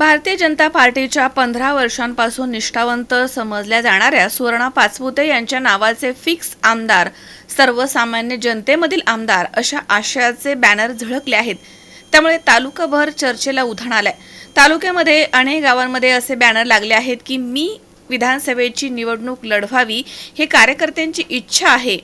भारतीय जनता पार्टीच्या पंधरा वर्षांपासून निष्ठावंत समजल्या जाणाऱ्या सुवर्णा पाचपुते यांच्या नावाचे फिक्स आमदार सर्वसामान्य जनतेमधील आमदार अशा आशयाचे बॅनर झळकले आहेत. त्यामुळे तालुकाभर चर्चेला उधाण आलंय. तालुक्यामध्ये अनेक गावांमध्ये असे बॅनर लागले आहेत की मी विधानसभेची निवडणूक लढवावी हे कार्यकर्त्यांची इच्छा आहे.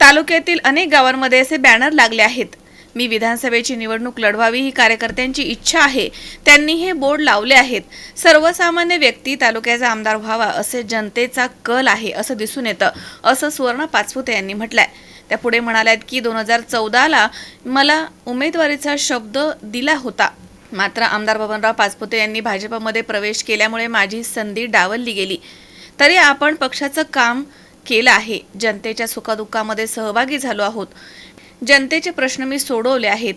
तालुक्यातील अनेक गावांमध्ये असे बॅनर लागले आहेत. मी विधानसभेची निवडणूक लढवावी ही कार्यकर्त्यांची इच्छा आहे. त्यांनी हे बोर्ड लावले आहेत. सर्वसामान्य व्यक्ती तालुक्याचा आमदार व्हावा असे जनतेचा कल आहे असं दिसून येतं असं सुवर्ण पाचपुते यांनी म्हटलंय. त्या पुढे म्हणाल्यात की दोन हजार चौदाला मला उमेदवारीचा शब्द दिला होता. मात्र आमदार बबनराव पाचपुते यांनी भाजपमध्ये प्रवेश केल्यामुळे माझी संधी डावलली गेली. तरी आपण पक्षाचं काम केलं आहे. जनतेच्या सुखदुःखामध्ये सहभागी झालो आहोत. जनतेचे प्रश्न मी सोडवले आहेत.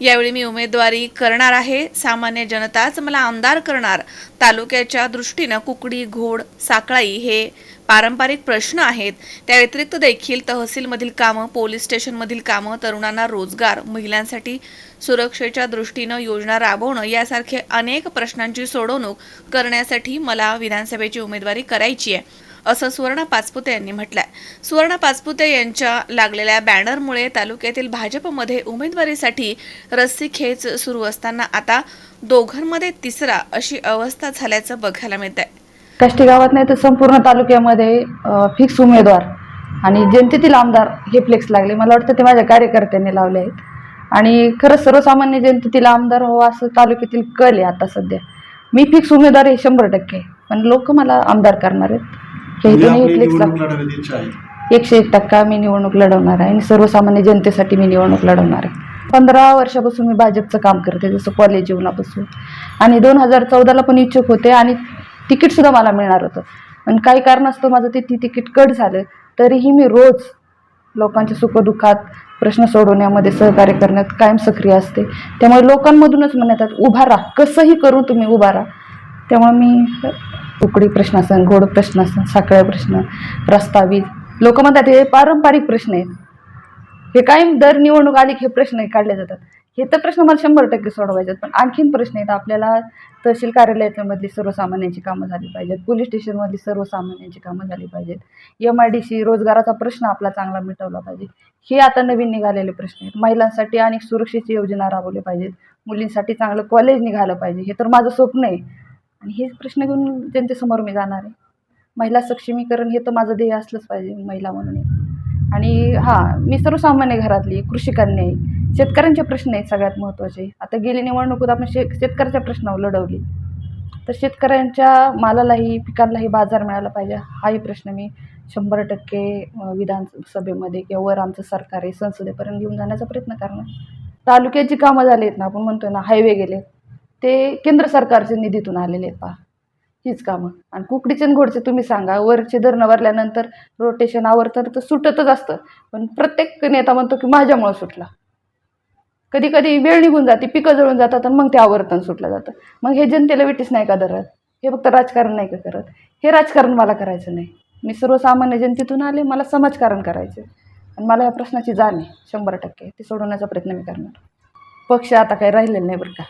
यावेळी मी उमेदवारी करणार आहे. सामान्य जनताच मला आमदार करणार. तालुक्याच्या दृष्टीनं कुकडी घोड साकळाई हे पारंपरिक प्रश्न आहेत. त्या व्यतिरिक्त देखील तहसीलमधील कामं पोलीस स्टेशनमधील कामं तरुणांना रोजगार महिलांसाठी सुरक्षेच्या दृष्टीनं योजना राबवणं यासारखे अनेक प्रश्नांची सोडवणूक करण्यासाठी मला विधानसभेची उमेदवारी करायची आहे. असं सुवर्णा पाचपुते यांनी म्हटलं सुवर्णा पाचपुते यांच्या लागलेल्या बॅनरमुळे तालुक्यातील भाजपमध्ये उमेदवारीसाठी रस्सीखेच सुरू असताना आता दोघांमध्ये तिसरा अशी अवस्था झाल्याचं बघायला मिळत आहे काष्टी गावात नाही तर संपूर्ण तालुक्यामध्ये फिक्स उमेदवार आणि जनतेतील आमदार हे फ्लेक्स लागले. मला वाटतं ते माझ्या कार्यकर्त्यांनी लावले आहेत. आणि खरंच सर्वसामान्य जनतेतील आमदार हो असं तालुक्यातील कल आहे आता सध्या. मी फिक्स उमेदवार आहे शंभर टक्के पण लोक मला आमदार करणार आहेत. हे म्हणजे आपली फ्लेक्स निवडणूक एकशे एक टक्का मी निवडणूक लढवणार आहे आणि सर्वसामान्य जनतेसाठी मी निवडणूक लढवणार आहे. पंधरा वर्षापासून मी भाजपचं काम करते जसं कॉलेज जीवनापासून. आणि दोन हजार चौदाला पण इच्छुक होते आणि तिकीटसुद्धा मला मिळणार होतं. पण काही कारणास्तव माझं ते ती तिकीट कट झालं तरीही मी रोज लोकांच्या सुखदुःखात प्रश्न सोडवण्यामध्ये सहकार्य करण्यात कायम सक्रिय असते. त्यामुळे लोकांमधूनच म्हणतात उभा राहा कसंही करून तुम्ही उभा राहा. त्यामुळे मी उकडी प्रश्न असेल गोड प्रश्न असेल साखळ्या प्रश्न प्रस्तावित लोक म्हणतात हे पारंपरिक प्रश्न आहेत. हे कायम दर निवडणूक आली की हे प्रश्न काढले जातात. हे तर प्रश्न मला शंभर टक्के सोडवायचे आहेत पण आणखीन प्रश्न आहेत. आपल्याला तहसील कार्यालयामधली सर्वसामान्यांची कामं झाली पाहिजेत. पोलीस स्टेशनमधली सर्वसामान्यांची कामं झाली पाहिजेत. एम आय डी सी रोजगाराचा प्रश्न आपला चांगला मिटवला पाहिजे. हे आता नवीन निघालेले प्रश्न आहेत. महिलांसाठी अनेक सुरक्षेची योजना राबवल्या पाहिजेत. मुलींसाठी चांगलं कॉलेज निघालं पाहिजे. हे तर माझं स्वप्न आहे. आणि हेच प्रश्न घेऊन जनतेसमोर मी जाणार आहे. महिला सक्षमीकरण हे तर माझं ध्येय असलंच पाहिजे महिला म्हणून. आणि हां मी सर्वसामान्य घरातली कृषी आहे. शेतकऱ्यांचे प्रश्न आहेत सगळ्यात महत्त्वाचे. आता गेली निवडणुकीत आपण शे शेतकऱ्याच्या प्रश्नावर लढवली. तर शेतकऱ्यांच्या मालालाही पिकांनाही बाजार मिळाला पाहिजे हाही प्रश्न मी शंभर टक्के विधानसभेमध्ये किंवा वर आमचं सरकार आहे संसदेपर्यंत घेऊन जाण्याचा प्रयत्न करणार. तालुक्याची कामं झाली आहेत ना आपण म्हणतो ना हायवे गेले ते केंद्र सरकारच्या निधीतून आलेले आहेत पहा. हीच कामं. आणि कुकडीचे आणि घोडचे तुम्ही सांगा. वरचे धरणं भरल्यानंतर रोटेशन आवर्तर तर सुटतच असतं. पण प्रत्येक नेता म्हणतो की माझ्यामुळं सुटला. कधी कधी वेळ निघून जाते पिकं जळून जातात आणि मग ते आवर्तन सुटलं जातं. मग हे जनतेला वेटीस नाही का धरत? हे फक्त राजकारण नाही का करत? हे राजकारण मला करायचं नाही. मी सर्वसामान्य जनतेतून आले मला समाजकारण करायचं आणि मला या प्रश्नाची जाण आहे शंभर टक्के. ते सोडवण्याचा प्रयत्न मी करणार. पक्ष आता काही राहिलेलं नाही बरं का.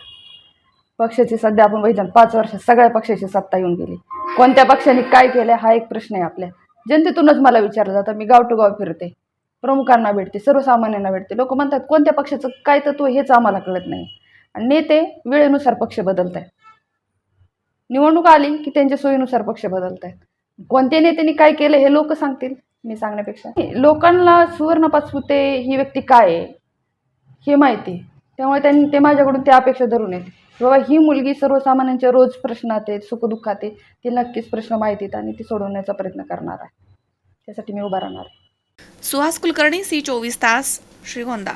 पक्षाची सध्या आपण बघितलं पाच वर्षात सगळ्या पक्षाची सत्ता येऊन गेली. कोणत्या पक्षाने काय केलं हा एक प्रश्न आहे आपल्या. जनतेतूनच मला विचारलं जातं मी गाव टू गाव फिरते. प्रमुखांना भेटते सर्वसामान्यांना भेटते. लोक म्हणतात कोणत्या पक्षाचं काय तत्व हेच आम्हाला कळत नाही. आणि नेते वेळेनुसार पक्ष बदलत आहेत निवडणूक आली की त्यांच्या सोयीनुसार पक्ष बदलत आहेत कोणत्या नेत्यांनी काय केलं हे लोक सांगतील मी सांगण्यापेक्षा. लोकांना सुवर्ण पाचपुते ही व्यक्ती काय आहे हे माहिती त्यामुळे त्यांनी ते माझ्याकडून त्या अपेक्षा धरून येते बाबा ही मुलगी सर्वसामान्यांच्या रोज प्रश्नात आहेत सुखदुःखात आहे ती नक्कीच प्रश्न माहिती आहेत आणि ती सोडवण्याचा प्रयत्न करणार आहे. त्यासाठी मी उभा राहणार आहे. सुहास कुलकर्णी सी चोवीस तास श्रीगोंदा.